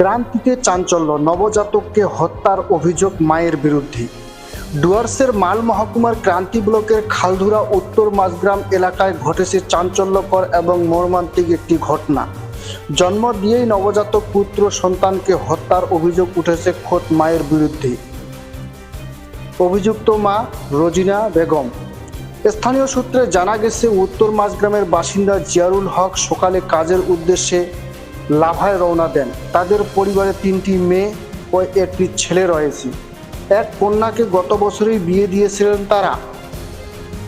ক্রান্তিতে চাঞ্চল্য, নবজাতককে হত্যার অভিযোগ মায়ের বিরুদ্ধে। ডুয়ার্সের মাল মহকুমার ক্রান্তি ব্লকের খালধুরা উত্তর মাঝগ্রাম এলাকায় ঘটেছে চাঞ্চল্যকর এবং মর্মান্তিক একটি ঘটনা। জন্ম দিয়েই নবজাতক পুত্র সন্তানকে হত্যার অভিযোগ উঠেছে খোদ মায়ের বিরুদ্ধে। অভিযুক্ত মা রোজিনা বেগম। স্থানীয় সূত্রে জানা গেছে, উত্তর মাঝগ্রামের বাসিন্দা জিয়ারুল হক সকালে কাজের উদ্দেশ্যে লাভায় রওনা দেন। তাদের পরিবারে তিনটি মেয়ে ও একটি ছেলে রয়েছে। এক কন্যাকে গত বছরই বিয়ে দিয়েছিলেন তারা।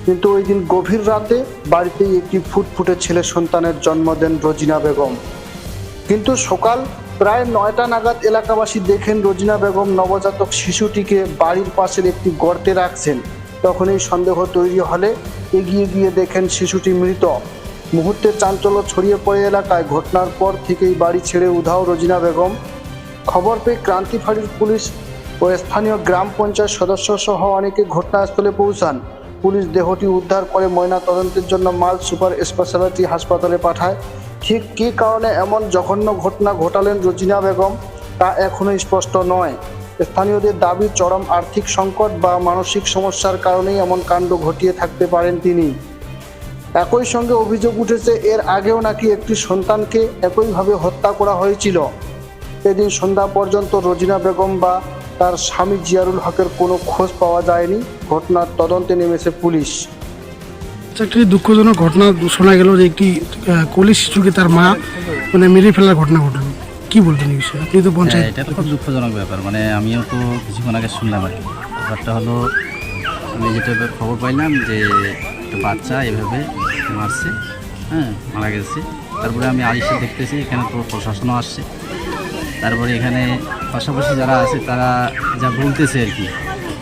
কিন্তু ওই দিন গভীর রাতে বাড়িতেই একটি ফুটফুটে ছেলে সন্তানের জন্ম দেন রোজিনা বেগম। কিন্তু সকাল প্রায় নয়টা নাগাদ এলাকাবাসী দেখেন রোজিনা বেগম নবজাতক শিশুটিকে বাড়ির পাশের একটি গর্তে রাখছেন। তখনই সন্দেহ তৈরি হলে এগিয়ে গিয়ে দেখেন শিশুটি মৃত। মুহূর্তে চাঞ্চল্য ছড়িয়ে পড়ে এলাকায় ঘটনার পর থেকেই বাড়ি ছেড়ে উধাও রোজিনা বেগম। খবর পেয়ে ক্রান্তি ফাঁড়ির পুলিশ ও স্থানীয় গ্রাম পঞ্চায়েত সদস্য সহ অনেকে ঘটনাস্থলে পৌঁছান। পুলিশ দেহটি উদ্ধার করে ময়না তদন্তের জন্য মাল সুপার স্পেশালিটি হাসপাতালে পাঠায়। ঠিক কী কারণে এমন জঘন্য ঘটনা ঘটালেন রোজিনা বেগম, তা এখনও স্পষ্ট নয়। স্থানীয়দের দাবি, চরম আর্থিক সংকট বা মানসিক সমস্যার কারণেই এমন কাণ্ড ঘটিয়ে থাকতে পারেন তিনি। একই সঙ্গে অভিযোগ উঠেছে এর আগেও নাকি একটি সন্তানকে একইভাবে হত্যা করা হয়েছিল। এদিন সন্ধ্যা পর্যন্ত রোজিনা বেগম বা তার স্বামী জিয়ারুল হকের কোনো খোঁজ পাওয়া যায়নি। ঘটনার তদন্তে নেমেছে পুলিশ। আচ্ছা, একটি দুঃখজনক ঘটনা শোনা গেল যে একটি কলি শিশুকে তার মা মানে মেরে ফেলার ঘটনা ঘটলো কি বলবেন এই বিষয়ে? আপনি তো হ্যাঁ পঞ্চায়েত এটা তো খুব দুঃখজনক ব্যাপার। মানে আমিও তো কিছুক্ষণ আগে শুনলাম আর কি। ব্যাপারটা হলো আমি যেটা খবর পাইলাম যে একটা বাচ্চা এভাবে মারছে হ্যাঁ মারা গেছে। তারপরে আমি আইসে দেখতেছি এখানে তো প্রশাসনও আসছে। তারপরে এখানে পাশাপাশি যারা আছে তারা যা বলতেছে আর কি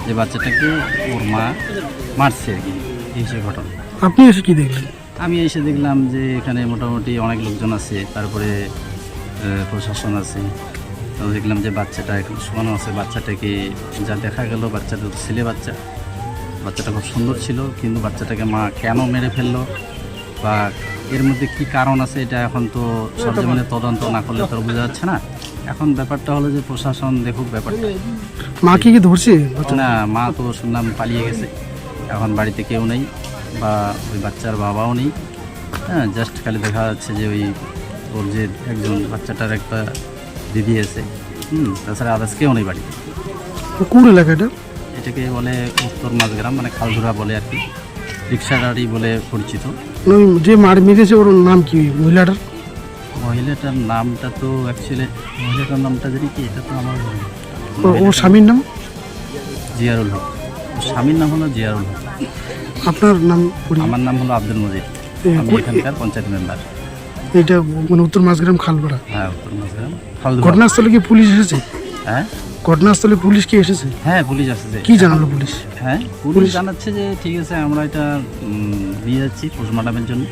যে বাচ্চাটাকে ওর মা মারছে আর কি এই সে ঘটনা। আপনি এসে কি দেখলেন? আমি এসে দেখলাম যে এখানে মোটামুটি অনেক লোকজন আছে তারপরে প্রশাসন আছে। তো দেখলাম যে বাচ্চাটা এখন শোয়ানো আছে বাচ্চাটাকে যা দেখা গেল বাচ্চাটা ছেলে বাচ্চা। বাচ্চাটা খুব সুন্দর ছিল কিন্তু বাচ্চাটাকে মা কেন মেরে ফেলল বা এর মধ্যে কি কারণ আছে এটা এখন তো সরজমিনে তদন্ত না করলে তো বোঝা যাচ্ছে না। এখন ব্যাপারটা হলো যে প্রশাসন দেখুক ব্যাপারটা। মা কি কি ধরছে? না মা তো শুনলাম পালিয়ে গেছে। এখন বাড়িতে কেউ নেই বা ওই বাচ্চার বাবাও নেই। হ্যাঁ জাস্ট খালি দেখা যাচ্ছে যে ওই ওর যে একজন বাচ্চাটার একটা দিদি আছে। হুম তাছাড়া আদার্স কেউ নেই বাড়িতে। কোন এলাকাটা এটাকে বলে উত্তর মাঝগ্রাম মানে খালধুরা বলে আর কি। রিক্সাডারি বলে পরিচিত। যে মার মেরেছে ওর নাম কি মহিলাটার? মহিলাটার নামটা তো অ্যাকচুয়ালি মহিলাটার নামটা যদি কি এটা তো আমার ও- স্বামীর নাম? জিয়ারুল হক। স্বামীর নাম হলো জিয়ারুল হক। আপনার নাম আমার নাম হলো আব্দুল মজিদ। আমি এখানকার পঞ্চায়েত মেম্বার। এটা মানে উত্তর মাঝগ্রাম খালপাড়া হ্যাঁ উত্তর মাঝগ্রাম ঘটনাস্থলে কি পুলিশ এসেছে? হ্যাঁ? ঘটনাস্থলে পুলিশ কি এসেছে? হ্যাঁ পুলিশ আসছে। কি জানালো পুলিশ? হ্যাঁ পুলিশ জানাচ্ছে যে ঠিক আছে আমরা এটা নিয়ে যাচ্ছি পোস্টমর্টমের জন্য।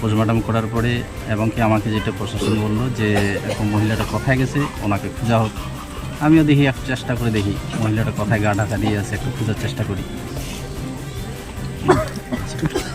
পোস্টমর্টম করার পরে এবং কি আমাকে যেটা প্রশাসন বলল যে এখন মহিলাটা কোথায় গেছে ওনাকে খোঁজা হোক। আমিও দেখি একটু চেষ্টা করে দেখি। মহিলাটা কোথায় গা ঢাকা দিয়ে আছে একটু খোঁজার চেষ্টা করি।